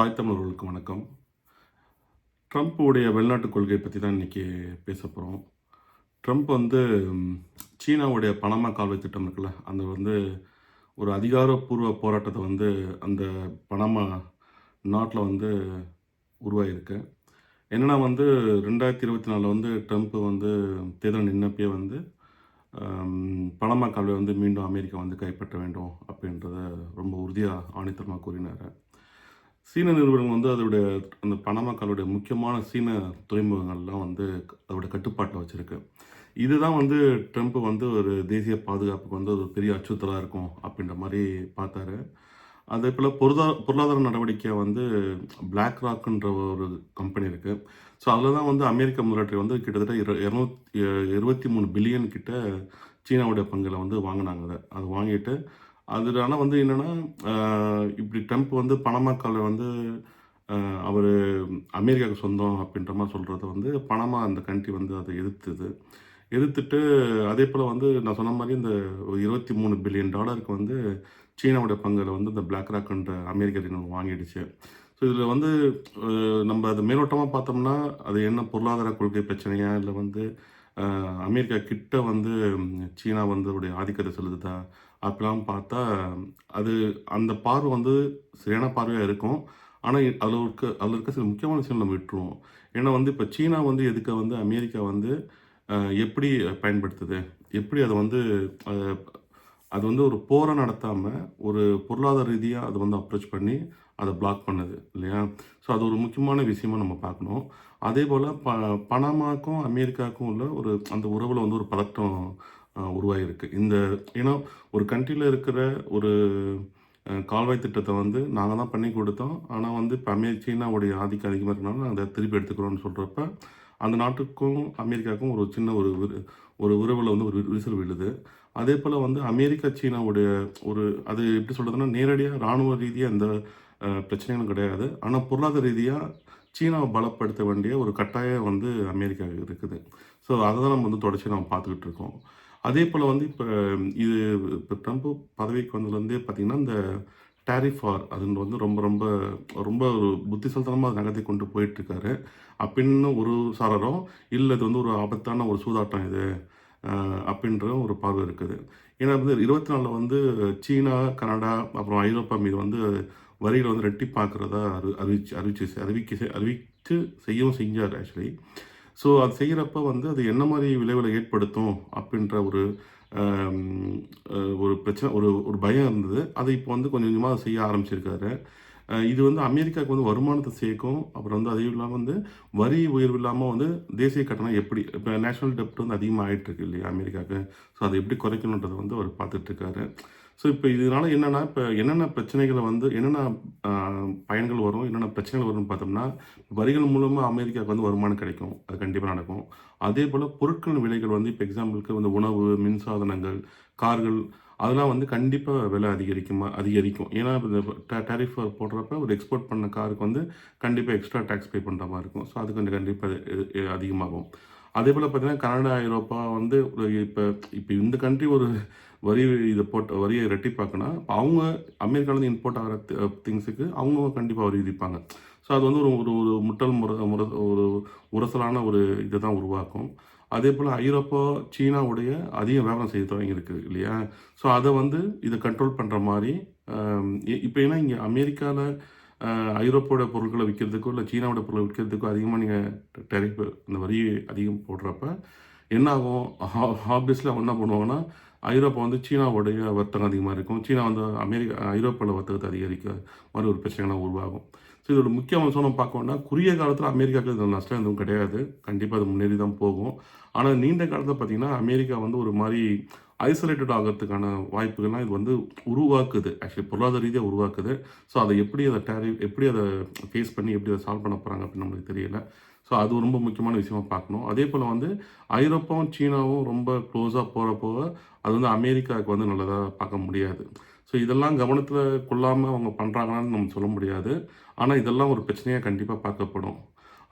தாய் தமிழர்களுக்கு வணக்கம். ட்ரம்ப்புடைய வெளிநாட்டு கொள்கை பற்றி தான் இன்றைக்கி பேச போகிறோம் ட்ரம்ப் வந்து சீனாவுடைய பணமா கால்வாய் திட்டம் இருக்குல்ல அந்த வந்து ஒரு அதிகாரப்பூர்வ போராட்டத்தை வந்து அந்த பணமா நாட்டில் வந்து உருவாகியிருக்கு என்னென்னா வந்து ரெண்டாயிரத்தி இருபத்தி நாலில் வந்து ட்ரம்ப் வந்து தேர்தல் நின்னப்பே வந்து பணமா கால்வாய் வந்து மீண்டும் அமெரிக்கா வந்து கைப்பற்ற வேண்டும் அப்படின்றத ரொம்ப உறுதியாக ஆணித்தரமாக கூறினார். சீன நிறுவனம் வந்து அதோடைய அந்த பணமக்களுடைய முக்கியமான சீன துறைமுகங்கள்லாம் வந்து அதோட கட்டுப்பாட்டில் வச்சுருக்கு. இதுதான் வந்து ட்ரம்ப் வந்து ஒரு தேசிய பாதுகாப்புக்கு வந்து ஒரு பெரிய அச்சுறுத்தலாக இருக்கும் அப்படின்ற மாதிரி பார்த்தாரு. அதே போல் பொருளாதார பொருளாதார நடவடிக்கை வந்து பிளாக் ராக்குன்ற ஒரு கம்பெனி இருக்குது ஸோ அதில் தான் வந்து அமெரிக்க முதலாளி வந்து கிட்டத்தட்ட இரு இரநூத்தி இருபத்தி மூணு பில்லியன் கிட்ட சீனாவுடைய பங்கில் வந்து வாங்கினாங்க. அதை அது வாங்கிட்டு அது ஆனால் வந்து என்னென்னா இப்படி ட்ரம்ப் வந்து பணமாக்கால வந்து அவர் அமெரிக்காவுக்கு சொந்தம் அப்படின்ற மாதிரி சொல்கிறத வந்து பணமாக அந்த கண்ட்ரி வந்து அதை எதிர்த்துது. எதிர்த்துட்டு அதே போல் வந்து நான் சொன்ன மாதிரி இந்த இருபத்தி மூணு பில்லியன் டாலருக்கு வந்து சீனாவுடைய பங்கில் வந்து இந்த பிளாக் ராக்ன்ற அமெரிக்க நிறுவனம் வாங்கிடுச்சு. ஸோ இதில் வந்து நம்ம அதை மேலோட்டமாக பார்த்தோம்னா அது என்ன பொருளாதார கொள்கை பிரச்சனையா? இல்லை வந்து அமெரிக்கா கிட்ட வந்து சீனா வந்து அவருடைய ஆதிக்கத்தை செலுத்துதா? அப்படிலாம் பார்த்தா அது அந்த பார்வை வந்து சரியான பார்வையாக இருக்கும். ஆனால் அதில் இருக்க அதில் இருக்க சில முக்கியமான விஷயம் நம்ம விட்டுருவோம். ஏன்னா வந்து இப்போ சீனா வந்து எதுக்க வந்து அமெரிக்கா வந்து எப்படி பயன்படுத்துது? எப்படி அதை வந்து அது வந்து ஒரு போரை நடத்தாமல் ஒரு பொருளாதார ரீதியாக அதை வந்து அப்ரோச் பண்ணி அதை பிளாக் பண்ணுது இல்லையா? ஸோ அது ஒரு முக்கியமான விஷயமாக நம்ம பார்க்கணும். அதே போல் ப பணமாக்கும் அமெரிக்காவுக்கும் உள்ள ஒரு அந்த உறவில் வந்து ஒரு பதட்டம் உருவாகிருக்கு இந்த ஏன்னா ஒரு கண்ட்ரியில் இருக்கிற ஒரு கால்வாய் திட்டத்தை வந்து நாங்கள் தான் பண்ணி கொடுத்தோம். ஆனால் வந்து இப்போ அமெரி சீனாவுடைய ஆதிக்கம் அதிகமாக இருக்கனால நாங்கள் அதை திருப்பி எடுத்துக்கிறோம்னு சொல்கிறப்ப அந்த நாட்டுக்கும் அமெரிக்காவுக்கும் ஒரு சின்ன ஒரு ஒரு உறவில் வந்து ஒரு வி- விரிசல் விழுது. அதே போல் வந்து அமெரிக்கா சீனாவுடைய ஒரு அது எப்படி சொல்கிறதுனா நேரடியாக இராணுவ ரீதியாக எந்த பிரச்சனைகளும் கிடையாது. ஆனால் பொருளாதார ரீதியாக சீனாவை பலப்படுத்த வேண்டிய ஒரு கட்டாயம் வந்து அமெரிக்கா இருக்குது. ஸோ அதை தான் நம்ம வந்து தொடர்ச்சி நம்ம பார்த்துக்கிட்டு இருக்கோம். அதே போல் வந்து இப்போ இது இப்போ ட்ரம்ப் பதவிக்கு வந்ததுலேருந்தே பார்த்திங்கன்னா இந்த டேரிஃப் வார் அதுன்னு வந்து ரொம்ப ரொம்ப ரொம்ப ஒரு புத்திசாலித்தனமாக நகர்த்தி கொண்டு போயிட்டுருக்காரு. அப்படின்னு ஒரு சாரரும் இல்லை இது வந்து ஒரு ஆபத்தான ஒரு சூதாட்டம் இது. அப்படின்ற ஒரு பார்வை இருக்குது. ஏன்னா வந்து இருபத்தி நாலில் வந்து சீனா கனடா அப்புறம் ஐரோப்பா மீது வந்து வரிகளை வந்து ரெட்டிப்பாக்குறதா அறி அறிவிச்சு அறிவிச்சு அறிவிக்க அறிவித்து செய்யவும் செஞ்சார் ஆக்சுவலி ஸோ அது செய்கிறப்ப வந்து அது என்ன மாதிரி விளைவுகளை ஏற்படுத்தும் அப்படின்ற ஒரு ஒரு பிரச்சனை ஒரு ஒரு பயம் இருந்தது. அதை இப்போ வந்து கொஞ்சம் கொஞ்சமாக செய்ய ஆரம்பிச்சிருக்காரு. இது வந்து அமெரிக்காவுக்கு வந்து வருமானத்தை சேர்க்கும். அப்புறம் வந்து அதையும் இல்லாமல் வந்து வரி உயர்வு இல்லாமல் வந்து தேசிய கட்டணம் எப்படி இப்போ நேஷனல் டெப்ட் வந்து அதிகமாக ஆயிட்டு இருக்கு இல்லையா அமெரிக்காவுக்கு. ஸோ அதை எப்படி குறைக்கணுன்றதை வந்து அவர் பார்த்துட்ருக்காரு ஸோ இப்போ இதனால என்னென்னா இப்போ என்னென்ன பிரச்சனைகளை வந்து என்னென்ன பயன்கள் வரும் என்னென்ன பிரச்சனைகள் வரும்னு பார்த்தோம்னா வரிகள் மூலமாக அமெரிக்காவுக்கு வந்து வருமானம் கிடைக்கும். அது கண்டிப்பாக நடக்கும். அதே போல் பொருட்களின் விலைகள் வந்து இப்போ எக்ஸாம்பிளுக்கு வந்து உணவு மின்சாதனங்கள் கார்கள் அதெல்லாம் வந்து கண்டிப்பாக விலை அதிகரிக்குமா அதிகரிக்கும். ஏன்னா இந்த டேரிஃப் போடுறப்ப ஒரு எக்ஸ்போர்ட் பண்ண காருக்கு வந்து கண்டிப்பாக எக்ஸ்ட்ரா டேக்ஸ் பே பண்ணுற மாதிரி இருக்கும். ஸோ அது கொஞ்சம் கண்டிப்பாக அதிகமாகும். அதே போல் பார்த்தீங்கன்னா கனடா ஐரோப்பா வந்து இப்போ இப்போ இந்த கண்ட்ரி ஒரு வரி இதை போட்டு வரியை ரெட்டிப்பாக்குனா இப்போ அவங்க அமெரிக்காவிலேருந்து இம்போர்ட் ஆகிற திங்ஸுக்கு அவங்க கண்டிப்பாக வரி விதிப்பாங்க. ஸோ அது வந்து ஒரு ஒரு ஒரு முட்டல் முற முற ஒரு உரசலான ஒரு இதை தான் உருவாக்கும். அதே போல் ஐரோப்பா சீனாவுடைய அதிக வியாபாரம் செய்ய தொடங்கியிருக்கு இல்லையா? ஸோ அதை வந்து இதை கண்ட்ரோல் பண்ணுற மாதிரி இப்போ ஏன்னா இங்கே அமெரிக்காவில் ஐரோப்பாவோட பொருட்களை விற்கிறதுக்கோ இல்லை சீனாவோட பொருளை விற்கிறதுக்கோ அதிகமாக நீங்கள் டெரிப்பு இந்த வரி அதிகம் போடுறப்ப என்ன ஆகும் ஆப்வியஸில் என்ன பண்ணுவாங்கன்னா ஐரோப்பா வந்து சீனாவுடைய வர்த்தகம் அதிகமாக இருக்கும். சீனா வந்து அமெரிக்கா ஐரோப்பாவில் வர்த்தகத்தை அதிகரிக்க மாதிரி ஒரு பிரச்சனைலாம் உருவாகும். ஸோ இதோட முக்கிய அம்சம் நம்ம பார்க்கணும்னா குறுகிய காலத்தில் அமெரிக்காவுக்கு இது நஷ்டம் எதுவும் கிடையாது. கண்டிப்பாக அது முன்னேறி தான் போகும். ஆனால் நீண்ட காலத்தில் பார்த்திங்கன்னா அமெரிக்கா வந்து ஒரு மாதிரி ஐசோலேட்டட் ஆகிறதுக்கான வாய்ப்புகள்லாம் இது வந்து உருவாக்குது. ஆக்சுவலி பொருளாதார ரீதியாக உருவாக்குது. ஸோ அதை எப்படி அதை டேரி எப்படி அதை ஃபேஸ் பண்ணி எப்படி அதை சால்வ் பண்ண போகிறாங்க அப்படின்னு நம்மளுக்கு தெரியல. ஸோ அது ரொம்ப முக்கியமான விஷயமா பார்க்கணும். அதே போல் வந்து ஐரோப்பாவும் சீனாவும் ரொம்ப க்ளோஸாக போகிறப்போ அது வந்து அமெரிக்காவுக்கு வந்து நல்லதாக பார்க்க முடியாது. ஸோ இதெல்லாம் கவனத்தில் கொள்ளாமல் அவங்க பண்ணுறாங்களான்னு நம்ம சொல்ல முடியாது. ஆனால் இதெல்லாம் ஒரு பிரச்சனையாக கண்டிப்பாக பார்க்கப்படும்.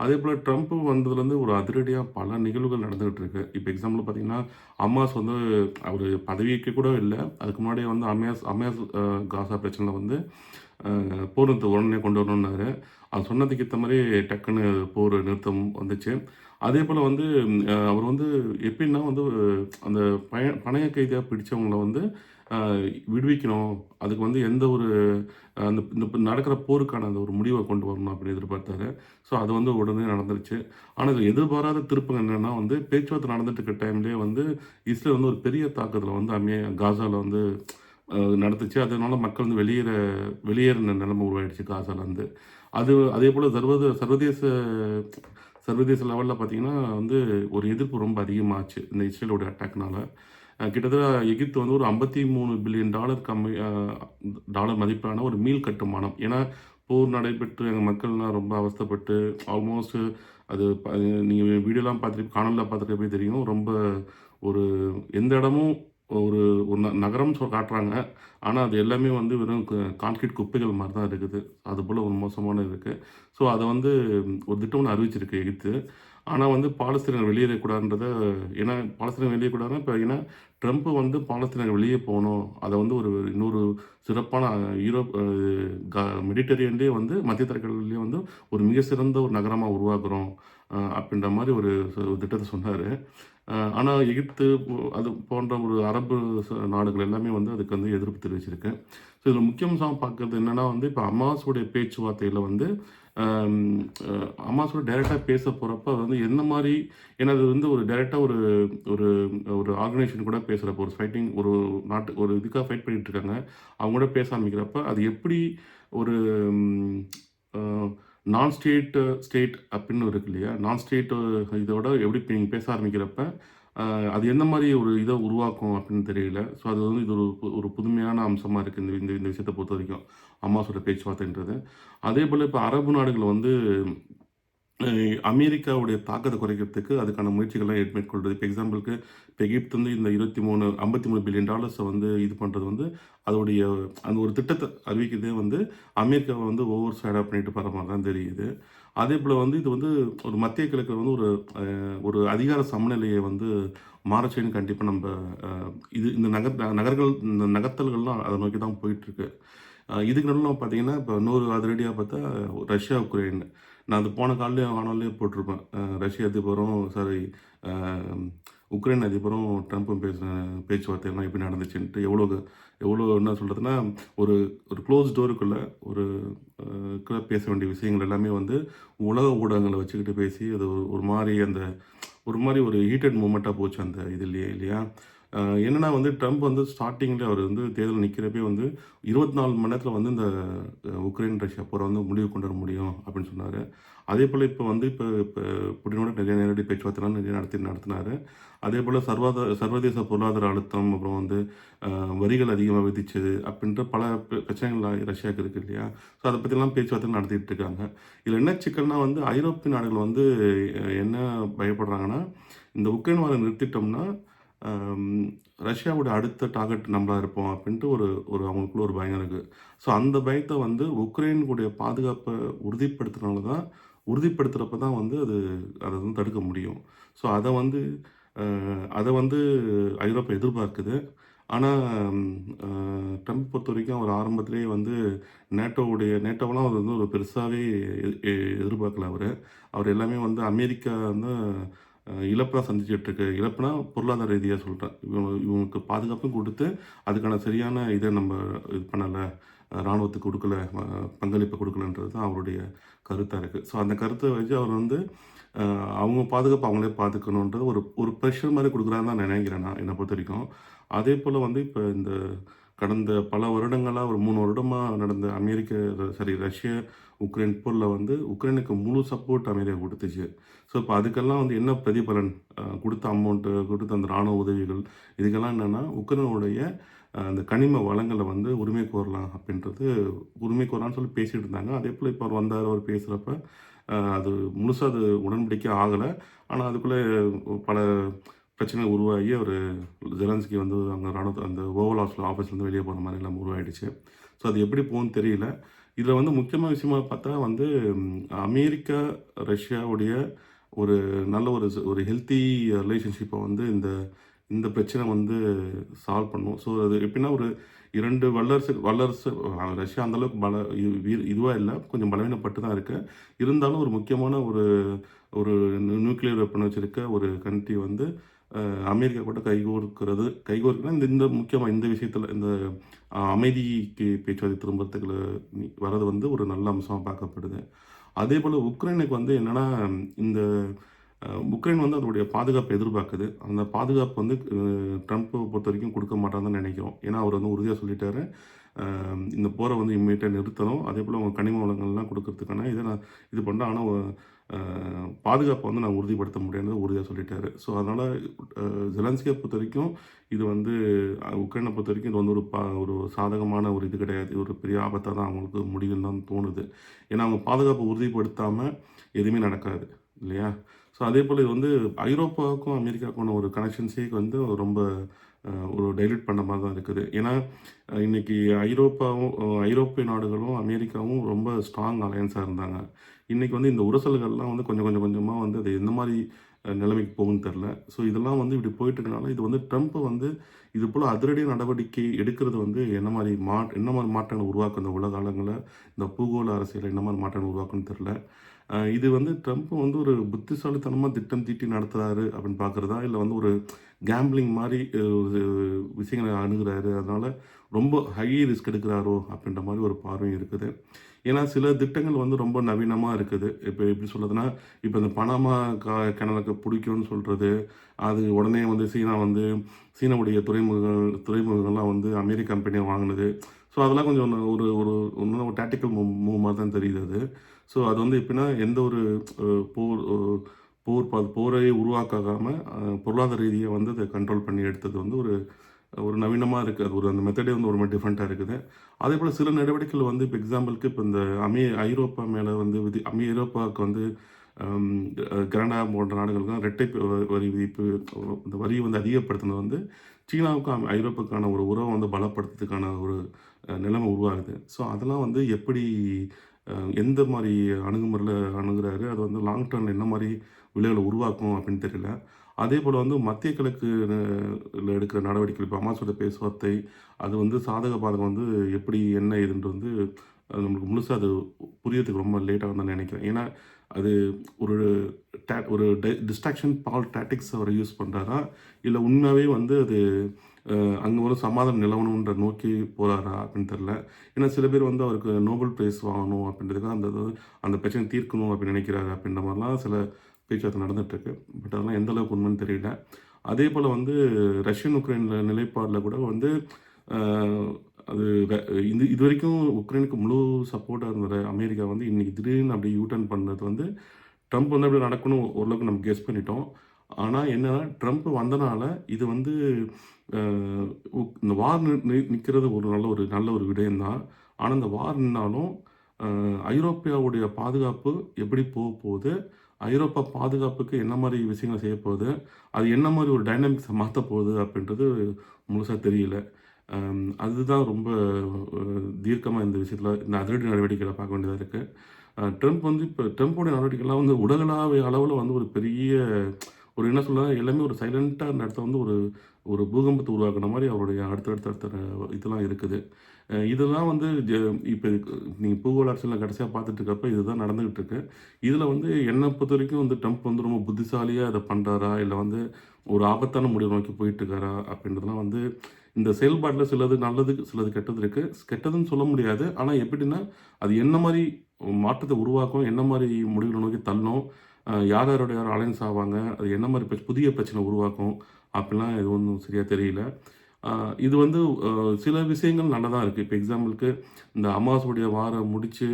அதே போல் ட்ரம்ப் வந்ததுலேருந்து ஒரு அதிரடியாக பல நிகழ்வுகள் நடந்துகிட்டு இருக்கு. இப்போ எக்ஸாம்பிள் பார்த்தீங்கன்னா அம்மாஸ் வந்து அவர் பதவிக்கு கூட இல்லை. அதுக்கு முன்னாடியே வந்து அமேஸ் அமேஸ் காசா பிரச்சனையில் வந்து போர் உடனே கொண்டு வரணுன்னாரு அது சொன்னதுக்கு ஏற்ற மாதிரி டக்குன்னு போர் நிறுத்தம் வந்துச்சு. அதே போல் வந்து அவர் வந்து எப்படின்னா வந்து அந்த பய பணைய கைதியாக பிடிச்சவங்கள வந்து விடுவிக்கணும். அதுக்கு வந்து எந்த ஒரு அந்த இந்த நடக்கிற போருக்கான அந்த ஒரு முடிவை கொண்டு வரணும் அப்படின்னு எதிர்பார்த்தாரு. ஸோ அது வந்து உடனே நடந்துருச்சு. ஆனால் இது எதிர்பாராத திருப்பம் என்னென்னா வந்து பேச்சுவார்த்தை நடந்துட்டு இருக்க டைம்லேயே வந்து இஸ்ரேல் வந்து ஒரு பெரிய தாக்குதலை வந்து அமே காசாவில் வந்து நடத்துச்சு அதனால் மக்கள் வந்து வெளியேற வெளியேறின நிலைமை உருவாயிடுச்சு காசாலேருந்து அது அதே போல் சர்வத சர்வதேச சர்வதேச லெவலில் பார்த்தீங்கன்னா வந்து ஒரு எதிர்ப்பு ரொம்ப அதிகமாகச்சு இந்த இஸ்ரேலோட அட்டாக்னால் கிட்டத்தட்ட எகிப்து வந்து ஒரு ஐம்பத்தி மூணு பில்லியன் டாலர் கம்மி டாலர் மதிப்பிலான ஒரு மீள் கட்டுமானம். ஏன்னா போர் நடைபெற்று எங்கள் மக்கள்லாம் ரொம்ப அவஸ்தைப்பட்டு ஆல்மோஸ்ட் அது நீங்கள் வீடியோலாம் பார்த்துட்டு காணொலியில் பார்த்துட்டு போய் தெரியும். ரொம்ப ஒரு எந்த இடமும் ஒரு ஒரு ந- நகரம் சொல் காட்டுறாங்க. ஆனால் அது எல்லாமே வந்து வெறும் கான்கிரீட் குப்பைகள் மாதிரி தான் இருக்குது. அது போல் ஒரு மோசமான இருக்குது ஸோ அதை வந்து ஒரு திட்டம் ஒன்று அறிவிச்சிருக்கு எகித்து ஆனால் வந்து பாலஸ்தீனர் வெளியேறக்கூடாதுன்றதை ஏன்னா பாலஸ்தீனர் வெளியேறக்கூடாதுன்னா இப்போ ஏன்னா ட்ரம்ப் வந்து பாலஸ்தீனர் வெளியே போகணும். அதை வந்து ஒரு இன்னொரு சிறப்பான யூரோப் மெடிட்டரேன்லேயே வந்து மத்திய தரைக்கடல்லையே வந்து ஒரு மிக சிறந்த ஒரு நகரமாக உருவாக்குறோம் அப்படின்ற மாதிரி ஒரு திட்டத்தை சொன்னார். ஆனால் எகிப்து அது போன்ற ஒரு அரபு நாடுகள் எல்லாமே வந்து அதுக்கு வந்து எதிர்ப்பு தெரிவிச்சிருக்கு. ஸோ இதில் முக்கியமாக பார்க்குறது என்னென்னா வந்து இப்போ அமாஸுடைய பேச்சுவார்த்தையில் வந்து அம்மாஸோட டைரெக்டாக பேச போகிறப்ப அது வந்து என்ன மாதிரி ஏன்னா அது வந்து ஒரு டைரெக்டாக ஒரு ஒரு ஒரு ஆர்கனைசேஷன் கூட பேசுகிறப்ப ஒரு ஃபைட்டிங் ஒரு நாட்டு ஒரு இதுக்காக ஃபைட் பண்ணிகிட்டு இருக்காங்க. அவங்க கூட பேச ஆரம்பிக்கிறப்ப அது எப்படி ஒரு நான் ஸ்டேட் ஸ்டேட் அப்படின்னு இருக்கு இல்லையா? நான் ஸ்டேட் இதோட எப்படி நீங்கள் பேச ஆரம்பிக்கிறப்ப அது எந்த மாதிரி ஒரு இதை உருவாக்கும் அப்படின்னு தெரியல. ஸோ அது வந்து இது ஒரு பு- ஒரு புதுமையான அம்சமாக இருக்குது இந்த இந்த இந்த விஷயத்தை பொறுத்த வரைக்கும். அம்மா சொல்கிற பேச்சுவார்த்தைன்றது. அதே போல் இப்போ அரபு நாடுகள் வந்து அமெரிக்காவுடைய தாக்கத்தை குறைக்கிறதுக்கு அதுக்கான முயற்சிகள்லாம் எட் இப்போ எக்ஸாம்பிளுக்கு இப்போ எகிப்து வந்து இந்த இருபத்தி மூணு ஐம்பத்தி மூணு பில்லியன் டாலர்ஸை வந்து இது பண்ணுறது வந்து அதோடைய அந்த ஒரு திட்டத்தை அறிவிக்கிறதே வந்து அமெரிக்காவை வந்து ஓவர் சைடாக பண்ணிட்டு போகிற மாதிரி தான் தெரியுது. அதே போல் வந்து இது வந்து ஒரு மத்திய கிழக்கில் வந்து ஒரு ஒரு அதிகார சமநிலையை வந்து மாறச்சேன்னு கண்டிப்பாக நம்ம இது இந்த நகர் நகர்கள் இந்த நகர்த்தல்கள்லாம் அதை நோக்கி தான் போயிட்டுருக்கு இதுக்கு நடுவில் பார்த்தீங்கன்னா இப்போ நூறு அதிரடியாக பார்த்தா ரஷ்யா உக்ரைன். நான் அது போன காலையும் ஆனாலையும் போட்டிருப்பேன். ரஷ்ய அதிபரும் சாரி உக்ரைன் அதிபரும் ட்ரம்ப்பும் பேசின பேச்சுவார்த்தையெல்லாம் எப்படி நடந்துச்சுன்ட்டு எவ்வளோ எவ்வளோ என்ன சொல்கிறதுனா ஒரு ஒரு க்ளோஸ் டோருக்குள்ளே ஒரு பேச வேண்டிய விஷயங்கள் எல்லாமே வந்து உலக ஊடகங்களை வச்சுக்கிட்டு பேசி அது ஒரு ஒரு மாதிரி அந்த ஒரு மாதிரி ஒரு ஹீட்டட் மூமெண்ட்டாக போச்சு அந்த இதுலையே இல்லையா? என்னன்னா வந்து ட்ரம்ப் வந்து ஸ்டார்டிங்கில் அவர் வந்து தேர்தல் நிற்கிறப்பே வந்து இருபத்தி நாலு மணி நேரத்தில் வந்து இந்த உக்ரைன் ரஷ்யா போரை வந்து முடிவு கொண்டு வர முடியும் அப்படின்னு சொன்னார். அதே போல் இப்போ வந்து இப்போ இப்போ புடினோட நிறைய நேரடி பேச்சுவார்த்தைலாம் நிறைய நடத்தி நடத்தினார். அதே போல் சர்வாத சர்வதேச பொருளாதார அழுத்தம் அப்புறம் வந்து வரிகள் அதிகமாக விதிச்சது அப்படின்ற பல பிர- பிரச்சனைகள் ரஷ்யாவுக்கு இருக்குது இல்லையா? ஸோ அதை பற்றிலாம் பேச்சுவார்த்தை நடத்திட்டு இருக்காங்க. இதில் என்ன சிக்கல்னால் வந்து ஐரோப்பிய நாடுகள் வந்து என்ன பயப்படுறாங்கன்னா இந்த உக்ரைன் வாரம் நிறுத்திட்டோம்னா ரஷ்யாவோட அடுத்த டார்கெட் நம்மளாக இருப்போம் அப்படின்ட்டு ஒரு ஒரு அவங்களுக்குள்ள ஒரு பயம் இருக்குது ஸோ அந்த பயத்தை வந்து உக்ரைனுடைய பாதுகாப்பை உறுதிப்படுத்துறதுனால தான் உறுதிப்படுத்துகிறப்ப தான் வந்து அது அதை வந்து தடுக்க முடியும். ஸோ அதை வந்து அதை வந்து ஐரோப்பா எதிர்பார்க்குது. ஆனால் ட்ரம்ப் பொறுத்த வரைக்கும் அவர் ஆரம்பத்திலேயே வந்து நேட்டோவுடைய நேட்டோவெலாம் அவர் வந்து ஒரு பெருசாகவே எதிர்பார்க்கல அவர். அவர் எல்லாமே வந்து அமெரிக்கா வந்து இழப்பு சந்திச்சிட்ருக்கு இழப்புனா பொருளாதார ரீதியாக சொல்கிறேன் இவங்க இவங்களுக்கு பாதுகாப்பும் கொடுத்து அதுக்கான சரியான இதை நம்ம இது பண்ணலை இராணுவத்துக்கு கொடுக்கல பங்களிப்பை கொடுக்கலன்றது தான் அவருடைய கருத்தாக இருக்குது ஸோ அந்த கருத்தை வச்சு அவர் வந்து அவங்க பாதுகாப்பு அவங்களே பார்த்துக்கணுன்றது ஒரு ஒரு ப்ரெஷர் மாதிரி கொடுக்குறான்னு தான் நினைக்கிறேன் நான் என்னை பொறுத்த வரைக்கும். அதே போல் வந்து இப்போ இந்த கடந்த பல வருடங்களாக ஒரு மூணு வருடமாக நடந்த அமெரிக்க சரி ரஷ்ய உக்ரைன் போரில் வந்து உக்ரைனுக்கு முழு சப்போர்ட் அமெரிக்கா கொடுத்துச்சு. ஸோ இப்போ அதுக்கெல்லாம் வந்து என்ன பிரதிபலன்? கொடுத்த அமௌண்ட்டு கொடுத்த அந்த இராணுவ உதவிகள் இதுக்கெல்லாம் என்னென்னா உக்ரைனுடைய அந்த கனிம வளங்களை வந்து உரிமை கோரலாம் அப்படின்றது உரிமை கோரலான்னு சொல்லி பேசிகிட்டு இருந்தாங்க. அதே போல் இப்போ அவர் வந்தார் அவர் பேசுகிறப்ப அது முழுசாக அது உடன்படிக்கை ஆகலை. ஆனால் அதுக்குள்ளே பல பிரச்சனை உருவாகி அவர் ஜெலன்ஸ்கி வந்து அங்கே ராணுவ அந்த ஓவல் ஆஃபீஸில் ஆஃபீஸ்லேருந்து வெளியே போகிற மாதிரி எல்லாம் உருவாயிடுச்சு. ஸோ அது எப்படி போகும்னு தெரியல. இதில் வந்து முக்கியமான விஷயமா பார்த்தா வந்து அமெரிக்கா ரஷ்யாவுடைய ஒரு நல்ல ஒரு ஒரு ஹெல்த்தி ரிலேஷன்ஷிப்பை வந்து இந்த இந்த பிரச்சனை வந்து சால்வ் பண்ணும். ஸோ அது எப்படின்னா ஒரு இரண்டு வல்லரசு வல்லரசு ரஷ்யா அந்த அளவுக்கு பல இதுவாக இல்லை. கொஞ்சம் பலவீனப்பட்டு தான் இருக்குது இருந்தாலும் ஒரு முக்கியமான ஒரு ஒரு நியூக்ளியர் வெப்பன் வச்சுருக்க ஒரு கண்ட்ரி வந்து அமெரிக்கா கூட கைகோர்க்கிறது. கைகோர்க்குனா இந்த இந்த முக்கியமாக இந்த விஷயத்தில் இந்த அமைதிக்கு பேச்சுவார்த்தை திரும்புறதுக்கு வர்றது வந்து ஒரு நல்ல அம்சமாக பார்க்கப்படுது. அதே போல் உக்ரைனுக்கு வந்து என்னென்னா இந்த உக்ரைன் வந்து அதோடைய பாதுகாப்பு எதிர்பார்க்குது. அந்த பாதுகாப்பு வந்து ட்ரம்ப்பை பொறுத்த வரைக்கும் கொடுக்க மாட்டாங்கன்னு நினைக்கிறோம். ஏன்னா அவர் வந்து உறுதியாக சொல்லிட்டாரு. இந்த போரை வந்து இம்மீடியட்டாக நிறுத்தணும். அதே போல் அவங்க கனிம வளங்கள்லாம் கொடுக்கறதுக்கான இதை நான் இது பண்ணுறேன் ஆனால் பாதுகாப்பை வந்து நான் உறுதிப்படுத்த முடியாதுன்னு உறுதியாக சொல்லிட்டாரு. ஸோ அதனால் ஜெலன்ஸ்கியை பொறுத்த வரைக்கும் இது வந்து உக்ரைனை பொறுத்த வரைக்கும் இது வந்து ஒரு பா ஒரு சாதகமான ஒரு இது கிடையாது. ஒரு பெரிய ஆபத்தாக தான் அவங்களுக்கு முடியும்னு தான் தோணுது. ஏன்னா அவங்க பாதுகாப்பை உறுதிப்படுத்தாமல் எதுவுமே நடக்காது இல்லையா? ஸோ அதே போல் இது வந்து ஐரோப்பாவுக்கும் அமெரிக்காவுக்கான ஒரு கனெக்ஷன்ஸே வந்து ரொம்ப ஒரு டைலட் பண்ண மாதிரி தான் இருக்குது. ஏன்னா இன்றைக்கி ஐரோப்பாவும் ஐரோப்பிய நாடுகளும் அமெரிக்காவும் ரொம்ப ஸ்ட்ராங் அலையன்ஸாக இருந்தாங்க. இன்றைக்கி வந்து இந்த உரசல்கள்லாம் வந்து கொஞ்சம் கொஞ்சம் கொஞ்சமாக வந்து அது எந்த மாதிரி நிலைமைக்கு போகும்னு தெரில ஸோ இதெல்லாம் வந்து இப்படி போயிட்டு இருக்கனால இது வந்து ட்ரம்ப் வந்து இது போல் அதிரடி நடவடிக்கை எடுக்கிறது வந்து என்ன மாதிரி மா என்ன மாதிரி மாற்றங்களை உருவாக்கும் இந்த உலக அளங்களில் இந்த பூகோள அரசியல் என்ன மாதிரி மாற்றங்கள் உருவாக்குன்னு தெரில இது வந்து ட்ரம்ப் வந்து ஒரு புத்திசாலித்தனமாக திட்டம் தீட்டி நடத்துகிறாரு அப்படின்னு பார்க்குறதா? இல்லை வந்து ஒரு கேம்பிளிங் மாதிரி ஒரு விஷயங்களை அணுகிறாரு. அதனால் ரொம்ப ஹை ரிஸ்க் எடுக்கிறாரோ அப்படின்ற மாதிரி ஒரு பார்வையும் இருக்குது. ஏன்னா சில திட்டங்கள் வந்து ரொம்ப நவீனமாக இருக்குது. இப்போ எப்படி சொல்றதுன்னா இப்போ இந்த பனாமா கா கிணலுக்கு பிடிக்கும்னு சொல்கிறது அது உடனே வந்து சீனா வந்து சீனாவுடைய துறைமுகங்கள் துறைமுகங்கள்லாம் வந்து அமெரிக்க கம்பெனியை வாங்கினது. ஸோ அதெல்லாம் கொஞ்சம் ஒரு ஒரு ஒன்று ஒரு டாக்டிக்கல் மூவ் மூவ் மாதிரி தான் தெரியுது அது. ஸோ அது வந்து எப்படின்னா எந்த ஒரு போர் போர் பா போரை உருவாக்காமல் பொருளாதார ரீதியை வந்து அதை கண்ட்ரோல் பண்ணி எடுத்தது வந்து ஒரு ஒரு நவீனமாக இருக்குது அது ஒரு அந்த மெத்தடே வந்து ஒரு மாதிரி டிஃப்ரெண்ட்டாக இருக்குது. அதே போல் சில நடவடிக்கைகள் வந்து இப்போ எக்ஸாம்பிளுக்கு இப்போ இந்த அமே ஐரோப்பா மேலே வந்து விதி அமே ஐரோப்பாவுக்கு வந்து கனடா போன்ற நாடுகளுக்கு ரெட்டை வரி விதிப்பு இந்த வரியை வந்து அதிகப்படுத்தினது வந்து சீனாவுக்கும் அமெ- ஐரோப்பாவுக்கான ஒரு உறவை வந்து பலப்படுத்துறதுக்கான ஒரு நிலைமை உருவாகுது. ஸோ அதெல்லாம் வந்து எப்படி எந்த மாதிரி அணுகுமுறையில் அணுகிறாரு? அது வந்து லாங் டேர்மில் என்ன மாதிரி விளைவுகளை உருவாக்கும் அப்படின்னு தெரியல. அதே போல் வந்து மத்திய கிழக்கு எடுக்கிற நடவடிக்கை இப்போ அமாசோட பேச்சுவார்த்தை அது வந்து சாதக பாதகம் வந்து எப்படி என்ன ஏதுன்றது வந்து நம்மளுக்கு முழுசாக அது புரியறதுக்கு ரொம்ப லேட்டாக தான் நினைக்கிறேன். ஏன்னா அது ஒரு டே ஒரு டிஸ்ட்ராக்ஷன் பால் டாட்டிக்ஸ் அவரை யூஸ் பண்ணுறாரா இல்லை உண்மையாகவே வந்து அது அங்கே ஒரு சமாதானம் நிலவணுன்ற நோக்கி போகிறாரா அப்படின்னு தெரில ஏன்னா சில பேர் வந்து அவருக்கு நோபல் பிரைஸ் வாங்கணும் அப்படின்றதுக்காக அந்த அந்த பிரச்சனை தீர்க்கணும் அப்படின்னு நினைக்கிறாரு அப்படின்ற மாதிரிலாம் சில பேச்சுவார்த்தை நடந்துகிட்ருக்கு பட் அதெல்லாம் எந்த அளவுக்கு உண்மைன்னு தெரியல. அதே போல் வந்து ரஷ்யன் உக்ரைனில் நிலைப்பாடில் கூட வந்து அது இது இது வரைக்கும் உக்ரைனுக்கு முழு சப்போர்ட்டாக இருந்த அமெரிக்கா வந்து இன்றைக்கி திடீர்னு அப்படி யூட்டர்ன் பண்ணது வந்து ட்ரம்ப் வந்து அப்படி நடக்கணும் ஓரளவுக்கு நம்ம கெஸ் பண்ணிட்டோம். ஆனால் என்னென்னா ட்ரம்ப் வந்தனால இது வந்து இந்த வார் நிற்கிறது ஒரு நல்ல ஒரு நல்ல ஒரு விடயம்தான். ஆனால் இந்த வார் நின்னாலும் ஐரோப்பியாவுடைய பாதுகாப்பு எப்படி போக போகுது? ஐரோப்பா பாதுகாப்புக்கு என்ன மாதிரி விஷயங்கள் செய்ய போகுது? அது என்ன மாதிரி ஒரு டைனாமிக்ஸை மாற்ற போகுது அப்படின்றது முழுசாக தெரியல. அதுதான் ரொம்ப தீர்க்கமாக இந்த விஷயத்தில் இந்த அதிரடி நடவடிக்கைகளை பார்க்க வேண்டியதாக இருக்குது ட்ரம்ப் வந்து இப்போ ட்ரம்ப்போட நடவடிக்கைலாம் வந்து உலகளாவிய அளவில் வந்து ஒரு பெரிய ஒரு என்ன சொல்ல எல்லாமே ஒரு சைலண்ட்டாக அந்த இடத்த வந்து ஒரு ஒரு பூகம்பத்தை உருவாக்குன மாதிரி அவருடைய அடுத்தடுத்த அடுத்த இதெல்லாம் இருக்குது. இதெல்லாம் வந்து இப்போ நீங்கள் பூகோள அரசியலில் கடைசியாக பார்த்துட்டு இருக்கப்ப இதுதான் நடந்துகிட்டு இருக்கு. இதில் வந்து என்னை பொறுத்த வரைக்கும் வந்து ட்ரம்ப் வந்து ரொம்ப புத்திசாலியாக அதை பண்ணுறாரா இல்லை வந்து ஒரு ஆபத்தான முடிவு நோக்கி போயிட்டு இருக்காரா? அப்படின்றதுலாம் வந்து இந்த செயல்பாட்டில் சிலது நல்லது சிலது கெட்டது இருக்குது கெட்டதுன்னு சொல்ல முடியாது. ஆனால் எப்படின்னா அது என்ன மாதிரி மாற்றத்தை உருவாக்கும் என்ன மாதிரி முடிவுகளை நோக்கி தள்ளும் யார் யாரோட யார் அலைன்ஸ் ஆவாங்க அது என்ன மாதிரி புதிய பிரச்சனை உருவாக்கும் அப்படிலாம் இது ஒன்றும் சரியாக தெரியல இது வந்து சில விஷயங்கள் நல்லதாக இருக்குது இப்போ எக்ஸாம்பிளுக்கு இந்த அமாஸுடைய வாரம் முடிச்சு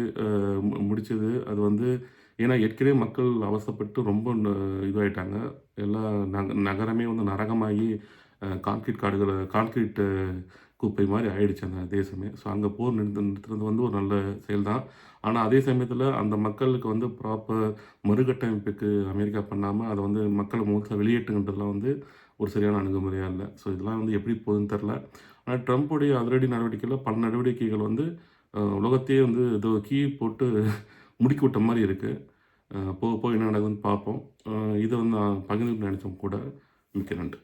முடிச்சது. அது வந்து ஏன்னா ஏற்கனவே மக்கள் அவசப்பட்டு ரொம்ப ந- இதுவாயிட்டாங்க. எல்லா நக நகரமே வந்து நரகமாகி கான்கிரீட் காடுகளை கான்கிரீட் குப்பை மாதிரி ஆயிடுச்சு அந்த தேசமே ஸோ அங்கே போர் நிறுத்த நிறுத்துறது வந்து ஒரு நல்ல செயல் தான் ஆனால் அதே சமயத்தில் அந்த மக்களுக்கு வந்து ப்ராப்பர் மறுகட்டமைப்புக்கு அமெரிக்கா பண்ணாமல் அதை வந்து மக்களை முழுக்க வெளியேட்டுங்கன்றதுலாம் வந்து ஒரு சரியான அணுகுமுறையாக இல்லை. ஸோ இதெல்லாம் வந்து எப்படி போகுதுன்னு தெரில ஆனால் ட்ரம்ப்புடைய அதிரடி நடவடிக்கையில் பல நடவடிக்கைகள் வந்து உலகத்தையே வந்து ஏதோ கீ போட்டு முடிக்க விட்ட மாதிரி இருக்குது போக போக என்ன நடக்குதுன்னு பார்ப்போம். இதை வந்து நான் பகிர்ந்து நினச்சோம் கூட. மிக்க நன்றி.